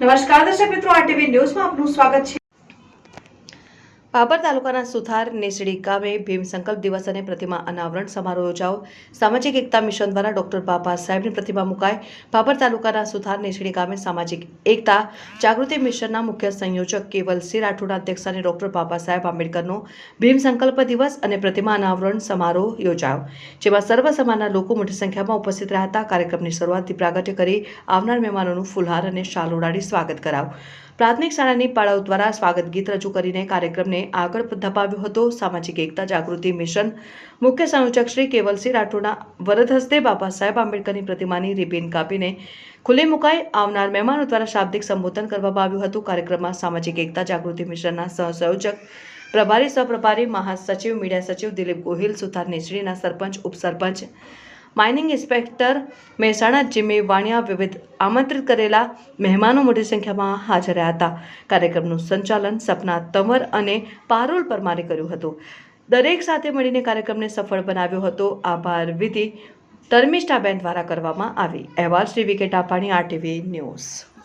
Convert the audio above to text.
નમસ્કાર દર્શક મિત્રો આરટીવી ન્યૂઝમાં આપનું સ્વાગત છે. બાબર તાલુકાના સુથાર નેસડી ગામે ભીમ સંકલ્પ દિવસ અને પ્રતિમા અનાવરણ સમારોહ યોજાઓ સામાજિક એકતા મિશન દ્વારા ડોક્ટર બાબા સાહેબની પ્રતિમા મુકાય બાબર તાલુકાના સુથાર નેસડી ગામે સામાજિક એકતા જાગૃતિ મિશનના મુખ્ય સંયોજક કેવલસિંહ રાઠોડના અધ્યક્ષસ્થાને ડોક્ટર બાબા સાહેબ આંબેડકરનો ભીમ સંકલ્પ દિવસ અને પ્રતિમા અનાવરણ સમારોહ યોજાયો, જેમાં સર્વ સમાજના લોકો મોટી સંખ્યામાં ઉપસ્થિત રહ્યા હતા. કાર્યક્રમની શરૂઆતથી પ્રાગટ્ય કરી આવનાર મહેમાનોનું ફુલહાર અને શાલ ઉડાડી સ્વાગત કરાવ પ્રાથમિક શાળાની પાળાઓ દ્વારા સ્વાગત ગીત રજૂ કરીને કાર્યક્રમને આગળ ધપાવ્યો હતો. સામાજિક એકતા જાગૃતિ મિશન મુખ્ય સંયોજક શ્રી કેવલસિંહ રાઠોડના વરદ હસ્તે બાબા સાહેબ આંબેડકરની પ્રતિમાની રિબિન કાપીને ખુલ્લી મુકાઈ આવનાર મહેમાનો દ્વારા શાબ્દિક સંબોધન કરવામાં આવ્યું હતું. કાર્યક્રમમાં સામાજિક એકતા જાગૃતિ મિશનના સહસંયોજક, પ્રભારી સહપ્રભારી, મહાસચિવ, મીડિયા સચિવ દિલીપ ગોહિલ, સુથાર નેસડીના સરપંચ, ઉપસરપંચ માઇનિંગ ઇન્સ્પેક્ટર મહેસાણા જીમી વાણિયા વિવિધ આમંત્રિત કરેલા મહેમાનો મોટી સંખ્યામાં હાજર રહ્યા હતા. કાર્યક્રમનું સંચાલન સપના તંવર અને પારોલ પરમારે કર્યું હતું. દરેક સાથે મળીને કાર્યક્રમને સફળ બનાવ્યો હતો. આભાર વિધિ ધર્મિષ્ઠાબેન દ્વારા કરવામાં આવી. અહેવાલ Shri V K Tapani, RTV news.